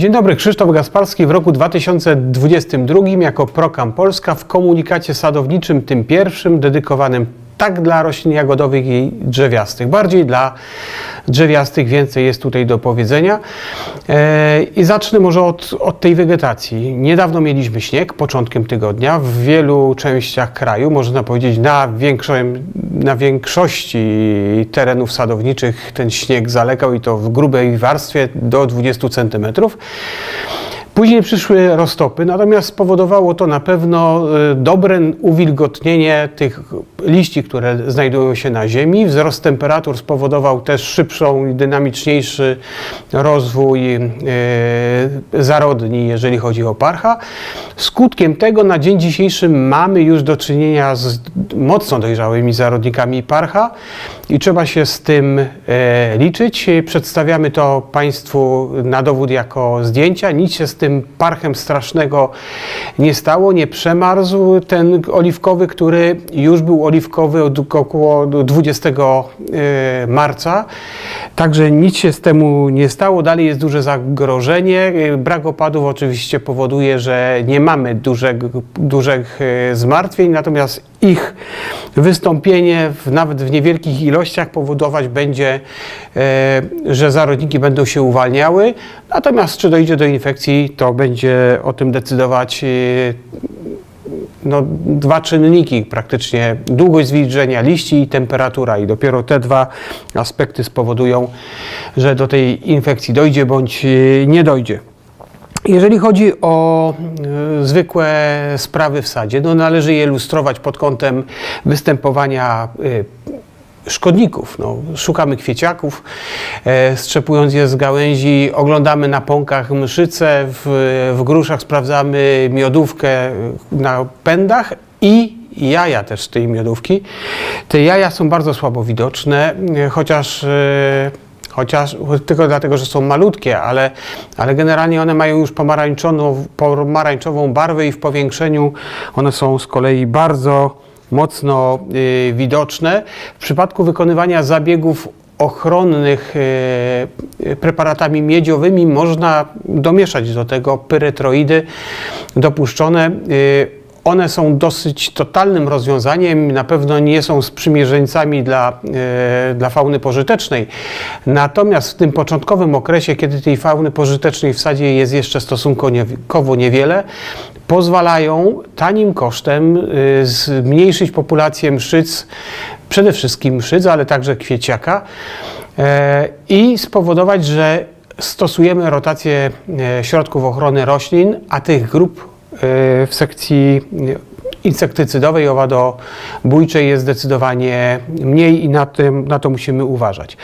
Dzień dobry, Krzysztof Gasparski. W roku 2022 jako Prokam Polska w komunikacie sadowniczym, tym pierwszym, dedykowanym tak dla roślin jagodowych i drzewiastych. Bardziej dla drzewiastych więcej jest tutaj do powiedzenia. E, I zacznę może od, od tej wegetacji. Niedawno mieliśmy śnieg, początkiem tygodnia. W wielu częściach kraju, można powiedzieć na, większym, na większości terenów sadowniczych ten śnieg zalegał i to w grubej warstwie do 20 centymetrów. Później przyszły roztopy, natomiast spowodowało to na pewno e, dobre uwilgotnienie tych liści, które znajdują się na ziemi. Wzrost temperatur spowodował też szybszą i dynamiczniejszy rozwój e, zarodni, jeżeli chodzi o parcha. Skutkiem tego na dzień dzisiejszy mamy już do czynienia z mocno dojrzałymi zarodnikami parcha i trzeba się z tym e, liczyć. Przedstawiamy to Państwu na dowód jako zdjęcia. Nic się z tym parchem strasznego nie stało, nie przemarzł ten oliwkowy, który już był oliwkowy od około 20 e, marca. Także nic się z temu nie stało. Dalej jest duże zagrożenie. E, Brak opadów oczywiście powoduje, że nie mamy dużych e, zmartwień, natomiast ich wystąpienie w, nawet w niewielkich ilościach powodować będzie, e, że zarodniki będą się uwalniały. Natomiast czy dojdzie do infekcji, to będzie o tym decydować e, no, dwa czynniki praktycznie, długość zwilżenia liści i temperatura i dopiero te dwa aspekty spowodują, że do tej infekcji dojdzie bądź e, nie dojdzie. Jeżeli chodzi o e, zwykłe sprawy w sadzie, no należy je lustrować pod kątem występowania e, szkodników. No, szukamy kwieciaków, e, strzepując je z gałęzi, oglądamy na pąkach mszyce, w, w gruszach sprawdzamy miodówkę na pędach i jaja też z tej miodówki. Te jaja są bardzo słabo widoczne, chociaż Chociaż tylko dlatego, że są malutkie, ale, ale generalnie one mają już pomarańczoną, pomarańczową barwę i w powiększeniu one są z kolei bardzo mocno y, widoczne. W przypadku wykonywania zabiegów ochronnych y, preparatami miedziowymi można domieszać do tego pyretroidy dopuszczone. Y, one są dosyć totalnym rozwiązaniem, na pewno nie są sprzymierzeńcami dla, e, dla fauny pożytecznej. Natomiast w tym początkowym okresie, kiedy tej fauny pożytecznej w sadzie jest jeszcze stosunkowo niewiele, pozwalają tanim kosztem e, zmniejszyć populację mszyc, przede wszystkim mszyc, ale także kwieciaka e, i spowodować, że stosujemy rotację środków ochrony roślin, a tych grup w sekcji insektycydowej, owadobójczej jest zdecydowanie mniej i na, tym, na to musimy uważać.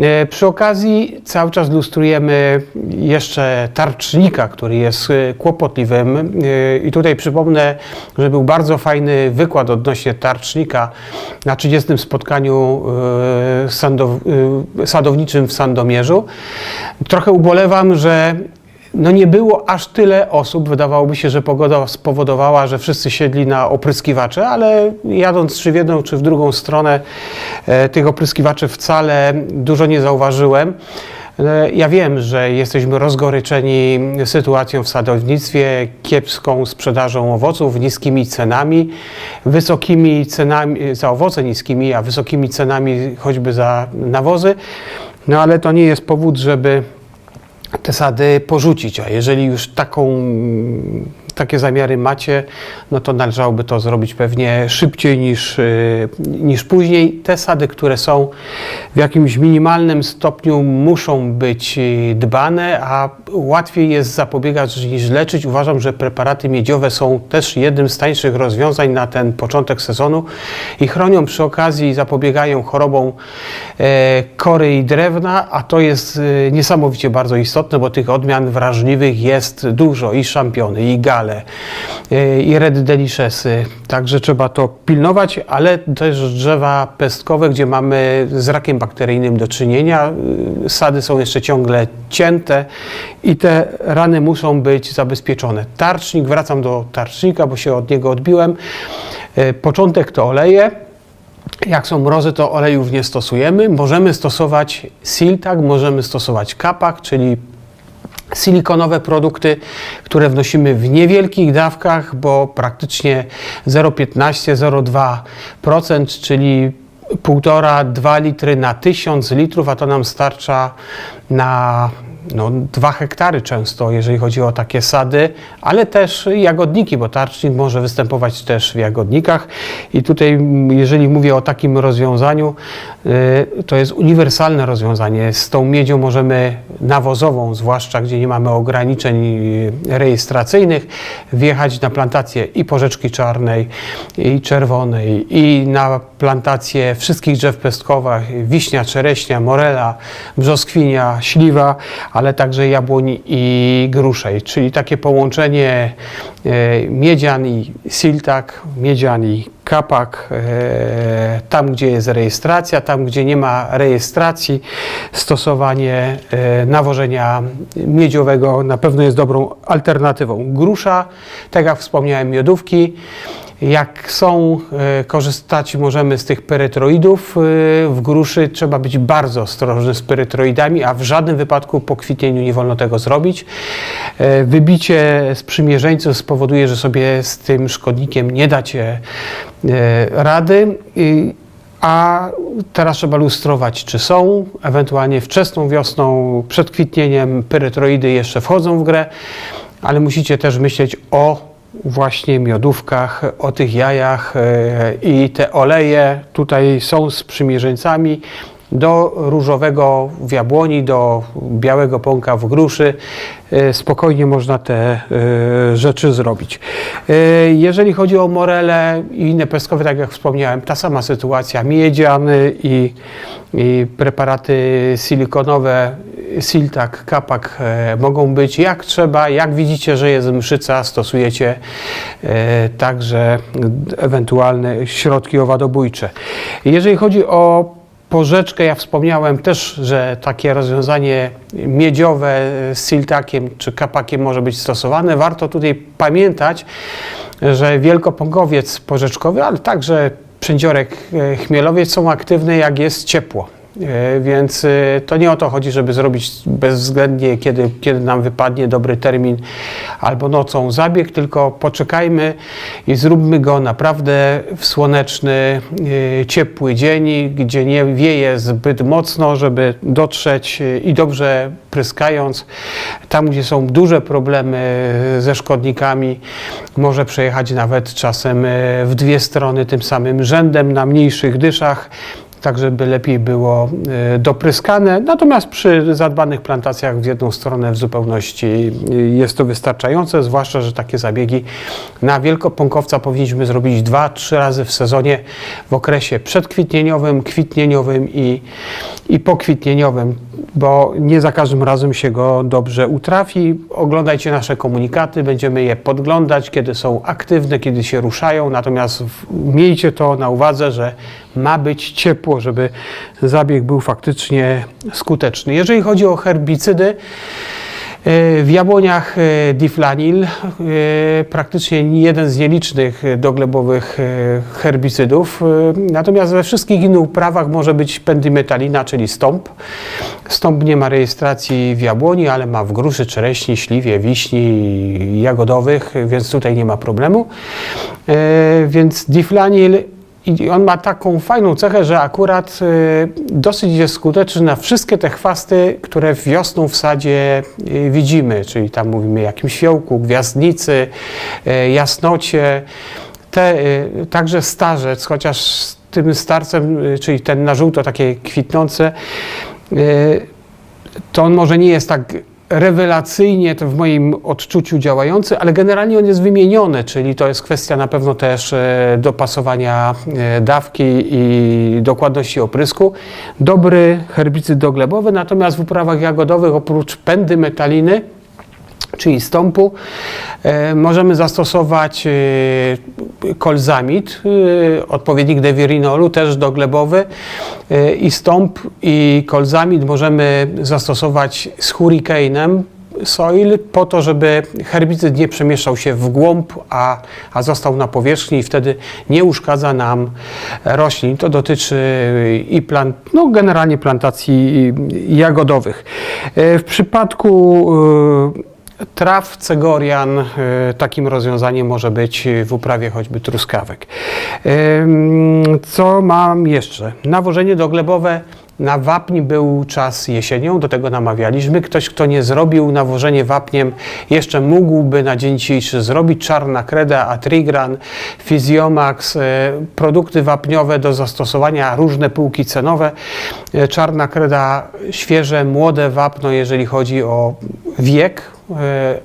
E, Przy okazji cały czas lustrujemy jeszcze tarcznika, który jest e, kłopotliwym i tutaj przypomnę, że był bardzo fajny wykład odnośnie tarcznika na 30 spotkaniu sadowniczym w Sandomierzu. Trochę ubolewam, że no nie było aż tyle osób. Wydawałoby się, że pogoda spowodowała, że wszyscy siedli na opryskiwacze, ale jadąc czy w jedną, czy w drugą stronę e, tych opryskiwaczy wcale dużo nie zauważyłem. E, Ja wiem, że jesteśmy rozgoryczeni sytuacją w sadownictwie, kiepską sprzedażą owoców, niskimi cenami, wysokimi cenami za owoce niskimi, a wysokimi cenami choćby za nawozy. No ale to nie jest powód, żeby te sady porzucić, a jeżeli już taką, takie zamiary macie, no to należałoby to zrobić pewnie szybciej niż, y, niż później. Te sady, które są w jakimś minimalnym stopniu muszą być y, dbane, a łatwiej jest zapobiegać niż leczyć. Uważam, że preparaty miedziowe są też jednym z tańszych rozwiązań na ten początek sezonu i chronią przy okazji zapobiegają chorobom e, kory i drewna, a to jest e, niesamowicie bardzo istotne, bo tych odmian wrażliwych jest dużo i szampiony, i gale, e, i red deliciousy. Także trzeba to pilnować, ale też drzewa pestkowe, gdzie mamy z rakiem bakteryjnym do czynienia. Y, Sady są jeszcze ciągle cięte i te rany muszą być zabezpieczone. Tarcznik, wracam do tarcznika, bo się od niego odbiłem. E, Początek to oleje. Jak są mrozy, to olejów nie stosujemy. Możemy stosować siltag, możemy stosować kapak, czyli silikonowe produkty, które wnosimy w niewielkich dawkach, bo praktycznie 0,15-0,2%, czyli 1,5-2 litry na 1000 litrów, a to nam starcza na no, 2 hektary często, jeżeli chodzi o takie sady, ale też jagodniki, bo tarcznik może występować też w jagodnikach. I tutaj, jeżeli mówię o takim rozwiązaniu, y, to jest uniwersalne rozwiązanie. Z tą miedzią możemy nawozową, zwłaszcza gdzie nie mamy ograniczeń y, rejestracyjnych, wjechać na plantację i porzeczki czarnej, i czerwonej, i na plantację wszystkich drzew pestkowych, wiśnia, czereśnia, morela, brzoskwinia, śliwa, ale także jabłoni i gruszej, czyli takie połączenie e, miedzian i siltak, miedzian i kapak, e, tam gdzie jest rejestracja, tam gdzie nie ma rejestracji, stosowanie e, nawożenia miedziowego na pewno jest dobrą alternatywą. Grusza, tak jak wspomniałem, miodówki, jak są, e, korzystać możemy z tych perytroidów. E, W gruszy trzeba być bardzo ostrożny z perytroidami, a w żadnym wypadku po kwitnieniu nie wolno tego zrobić. E, Wybicie sprzymierzeńców spowoduje, że sobie z tym szkodnikiem nie dacie rady. A teraz trzeba lustrować, czy są, ewentualnie wczesną wiosną, przed kwitnieniem perytroidy jeszcze wchodzą w grę, ale musicie też myśleć o właśnie miodówkach, o tych jajach e, i te oleje tutaj są sprzymierzeńcami do różowego w jabłoni, do białego pąka w gruszy. E, Spokojnie można te e, rzeczy zrobić. Jeżeli chodzi o morele i inne pestkowe, tak jak wspomniałem, ta sama sytuacja. Miedziany i, i preparaty silikonowe, siltak, kapak e, mogą być jak trzeba. Jak widzicie, że jest mszyca, stosujecie e, także ewentualne środki owadobójcze. Jeżeli chodzi o porzeczkę, ja wspomniałem też, że takie rozwiązanie miedziowe z siltakiem czy kapakiem może być stosowane. Warto tutaj pamiętać, że wielkopąkowiec porzeczkowy, ale także przędziorek e, chmielowiec są aktywne jak jest ciepło. E, Więc e, to nie o to chodzi, żeby zrobić bezwzględnie, kiedy, kiedy nam wypadnie dobry termin albo nocą zabieg, tylko poczekajmy i zróbmy go naprawdę w słoneczny, e, ciepły dzień, gdzie nie wieje zbyt mocno, żeby dotrzeć i dobrze pryskając. Tam, gdzie są duże problemy ze szkodnikami, może przejechać nawet czasem w dwie strony tym samym rzędem na mniejszych dyszach tak żeby lepiej było e, dopryskane. Natomiast przy zadbanych plantacjach w jedną stronę w zupełności e, jest to wystarczające, zwłaszcza, że takie zabiegi na wielkopąkowca powinniśmy zrobić dwa, trzy razy w sezonie w okresie przedkwitnieniowym, kwitnieniowym i, i pokwitnieniowym, bo nie za każdym razem się go dobrze utrafi. Oglądajcie nasze komunikaty, będziemy je podglądać, kiedy są aktywne, kiedy się ruszają, natomiast miejcie to na uwadze, że ma być ciepło, żeby zabieg był faktycznie skuteczny. Jeżeli chodzi o herbicydy, e, w jabłoniach e, diflanil, e, praktycznie jeden z nielicznych doglebowych herbicydów. Natomiast we wszystkich innych uprawach może być pendimetalina, czyli stąp. Stąp nie ma rejestracji w jabłoni, ale ma w gruszy, czereśni, śliwie, wiśni, jagodowych, więc tutaj nie ma problemu. Więc diflanil i on ma taką fajną cechę, że akurat y, dosyć jest skuteczny na wszystkie te chwasty, które wiosną w sadzie y, widzimy, czyli tam mówimy jakimś fiołku, gwiazdnicy, y, jasnocie. Te, także starzec, chociaż z tym starcem, czyli ten na żółto takie kwitnące, to on może nie jest tak rewelacyjnie to w moim odczuciu działający, ale generalnie on jest wymieniony, czyli to jest kwestia na pewno też e, dopasowania e, dawki i dokładności oprysku. Dobry herbicyd doglebowy, natomiast w uprawach jagodowych oprócz pendymetaliny czyli stąpu. E, możemy zastosować kolzamid, e, odpowiednik dewirinolu, też doglebowy e, i stąp i kolzamid możemy zastosować z hurricane'em soil po to, żeby herbicyd nie przemieszczał się w głąb, a, a został na powierzchni i wtedy nie uszkadza nam roślin. To dotyczy i plant, no generalnie plantacji jagodowych. E, W przypadku traw, cegorian, e, takim rozwiązaniem może być w uprawie choćby truskawek. Co mam jeszcze? Nawożenie doglebowe na wapń był czas jesienią, do tego namawialiśmy. Ktoś, kto nie zrobił nawożenie wapniem, jeszcze mógłby na dzień dzisiejszy zrobić czarna kreda, atrigran, Physiomax, e, produkty wapniowe do zastosowania, różne półki cenowe. E, Czarna kreda, świeże, młode wapno, jeżeli chodzi o wiek,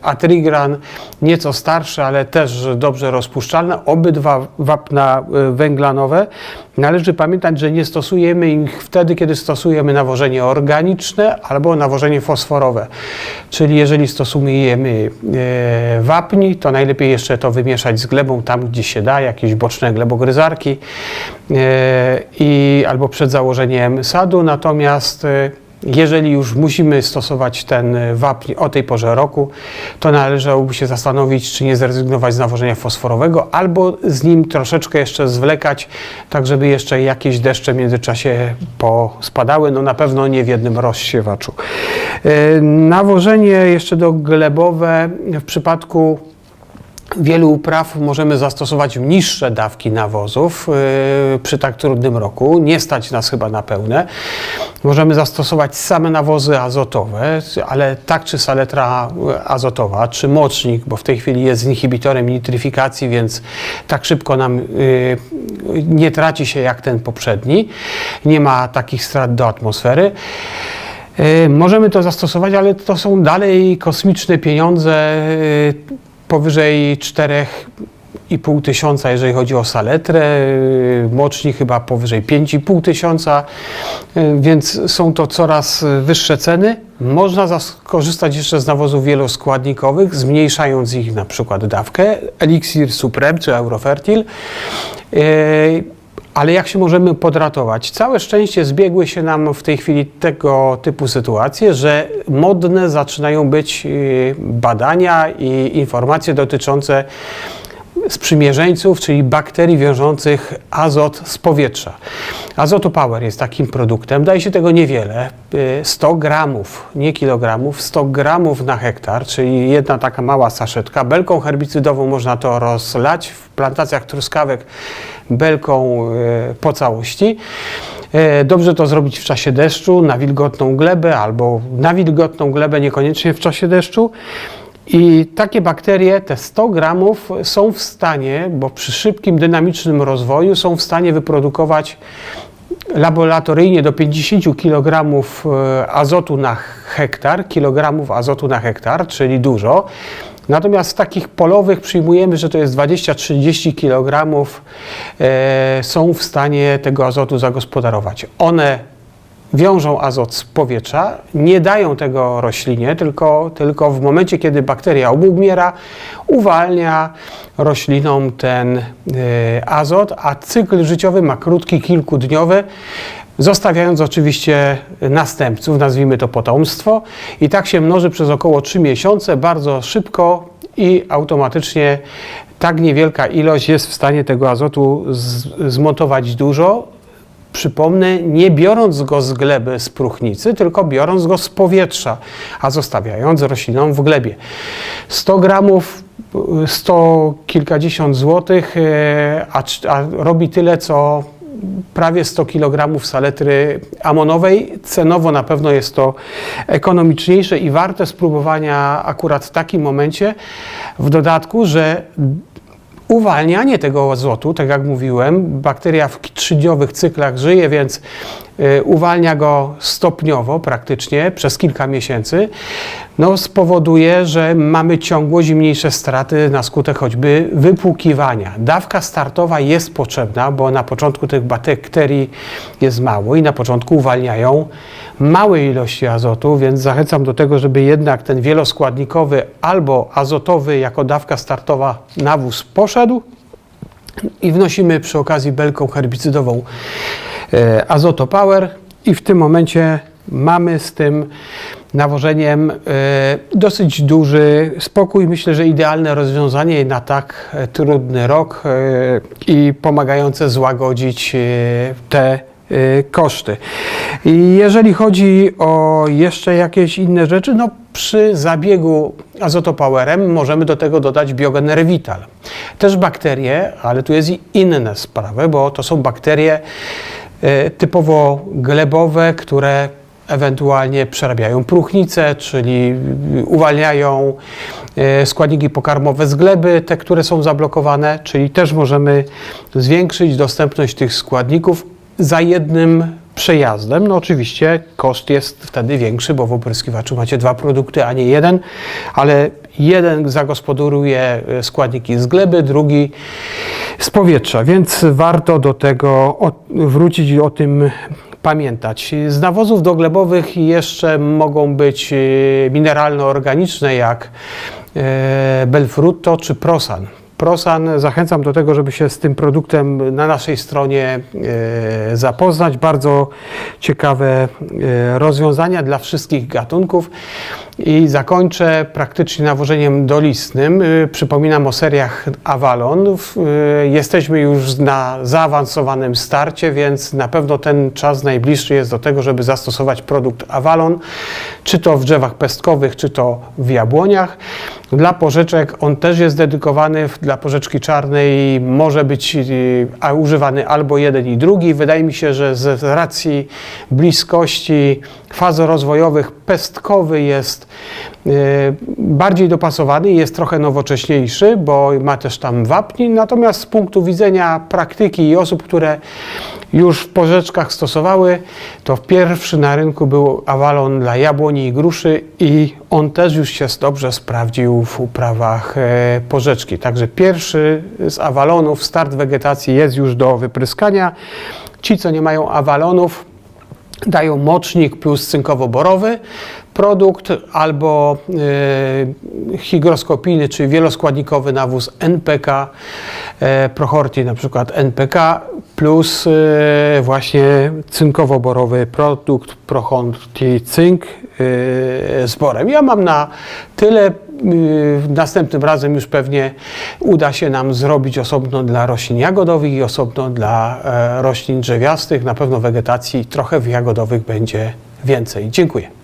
Atrigran nieco starszy, ale też dobrze rozpuszczalne. Obydwa wapna e, węglanowe. Należy pamiętać, że nie stosujemy ich wtedy, kiedy stosujemy nawożenie organiczne albo nawożenie fosforowe. Czyli jeżeli stosujemy e, wapni, to najlepiej jeszcze to wymieszać z glebą tam, gdzie się da, jakieś boczne glebogryzarki e, i albo przed założeniem sadu. Natomiast e, jeżeli już musimy stosować ten wapń o tej porze roku, to należałoby się zastanowić, czy nie zrezygnować z nawożenia fosforowego, albo z nim troszeczkę jeszcze zwlekać, tak żeby jeszcze jakieś deszcze w międzyczasie pospadały. No na pewno nie w jednym rozsiewaczu. E, Nawożenie jeszcze doglebowe w przypadku wielu upraw możemy zastosować niższe dawki nawozów yy, przy tak trudnym roku. Nie stać nas chyba na pełne. Możemy zastosować same nawozy azotowe, ale tak czy saletra azotowa, czy mocznik, bo w tej chwili jest inhibitorem nitryfikacji, więc tak szybko nam yy, nie traci się jak ten poprzedni. Nie ma takich strat do atmosfery. Yy, Możemy to zastosować, ale to są dalej kosmiczne pieniądze. Powyżej 4,5 tysiąca, jeżeli chodzi o saletrę, moczni chyba powyżej 5,5 tysiąca, yy, więc są to coraz wyższe ceny. Można skorzystać jeszcze z nawozów wieloskładnikowych, zmniejszając ich na przykład dawkę, Elixir Supreme czy Eurofertil. Ale jak się możemy podratować? Całe szczęście zbiegły się nam w tej chwili tego typu sytuacje, że modne zaczynają być yy, badania i informacje dotyczące sprzymierzeńców, czyli bakterii wiążących azot z powietrza. Azoto Power jest takim produktem, daje się tego niewiele, y, 100 gramów, nie kilogramów, 100 gramów na hektar, czyli jedna taka mała saszetka. Belką herbicydową można to rozlać w plantacjach truskawek belką y, po całości. Y, Dobrze to zrobić w czasie deszczu, na wilgotną glebę albo na wilgotną glebę, niekoniecznie w czasie deszczu. I takie bakterie, te 100 gramów, są w stanie, bo przy szybkim, dynamicznym rozwoju, są w stanie wyprodukować laboratoryjnie do 50 kg azotu na hektar, kilogramów azotu na hektar, czyli dużo. Natomiast takich polowych przyjmujemy, że to jest 20-30 kg, e, są w stanie tego azotu zagospodarować. One wiążą azot z powietrza, nie dają tego roślinie, tylko, tylko w momencie, kiedy bakteria obumiera, uwalnia roślinom ten e, azot, a cykl życiowy ma krótki, kilkudniowy, zostawiając oczywiście następców, nazwijmy to potomstwo, i tak się mnoży przez około 3 miesiące, bardzo szybko i automatycznie tak niewielka ilość jest w stanie tego azotu z, zmontować dużo, przypomnę, nie biorąc go z gleby, z próchnicy, tylko biorąc go z powietrza, a zostawiając roślinom w glebie. 100 gramów, 100 kilkadziesiąt złotych, e, a, a robi tyle, co prawie 100 kg saletry amonowej. Cenowo na pewno jest to ekonomiczniejsze i warte spróbowania akurat w takim momencie. W dodatku, że uwalnianie tego azotu, tak jak mówiłem, bakteria w trzydniowych cyklach żyje, więc uwalnia go stopniowo praktycznie przez kilka miesięcy, no spowoduje, że mamy ciągłość i mniejsze straty na skutek choćby wypłukiwania. Dawka startowa jest potrzebna, bo na początku tych bakterii jest mało i na początku uwalniają małe ilości azotu, więc zachęcam do tego, żeby jednak ten wieloskładnikowy albo azotowy jako dawka startowa nawóz poszedł i wnosimy przy okazji belką herbicydową Azoto Power i w tym momencie mamy z tym nawożeniem. E, Dosyć duży spokój, myślę, że idealne rozwiązanie na tak e, trudny rok e, i pomagające złagodzić e, te e, koszty. I jeżeli chodzi o jeszcze jakieś inne rzeczy, no przy zabiegu azotopowerem możemy do tego dodać biogener vital. Też bakterie, ale tu jest i inne sprawy, bo to są bakterie e, typowo glebowe, które ewentualnie przerabiają próchnicę, czyli uwalniają e, składniki pokarmowe z gleby, te, które są zablokowane, czyli też możemy zwiększyć dostępność tych składników za jednym przejazdem. No oczywiście koszt jest wtedy większy, bo w opryskiwaczu macie dwa produkty, a nie jeden, ale jeden zagospodaruje e, składniki z gleby, drugi z powietrza, więc warto do tego wrócić i o tym pamiętać. Z nawozów doglebowych jeszcze mogą być e, mineralno-organiczne jak e, Belfrutto czy Prosan. Prosan, zachęcam do tego, żeby się z tym produktem na naszej stronie e, zapoznać. Bardzo ciekawe e, rozwiązania dla wszystkich gatunków. I zakończę praktycznie nawożeniem dolistnym. E, Przypominam o seriach Avalon. Jesteśmy już na zaawansowanym starcie, więc na pewno ten czas najbliższy jest do tego, żeby zastosować produkt Avalon, czy to w drzewach pestkowych, czy to w jabłoniach. Dla porzeczek on też jest dedykowany. Dla porzeczki czarnej może być e, używany albo jeden i drugi. Wydaje mi się, że z racji bliskości fazorozwojowych pestkowy jest e, bardziej dopasowany, jest trochę nowocześniejszy, bo ma też tam wapni. Natomiast z punktu widzenia praktyki i osób, które już w porzeczkach stosowały, to pierwszy na rynku był Avalon dla jabłoni i gruszy i on też już się dobrze sprawdził w uprawach e, porzeczki. Także pierwszy z Avalonów, start wegetacji jest już do wypryskania. Ci, co nie mają Avalonów, dają mocznik plus cynkowo-borowy produkt albo y, hygroskopijny, czyli wieloskładnikowy nawóz NPK, e, Prochorti na przykład NPK plus e, właśnie cynkowo-borowy produkt Prochorti Cynk e, z borem. Ja mam na tyle. Y, Następnym razem już pewnie uda się nam zrobić osobno dla roślin jagodowych i osobno dla e, roślin drzewiastych. Na pewno wegetacji trochę w jagodowych będzie więcej. Dziękuję.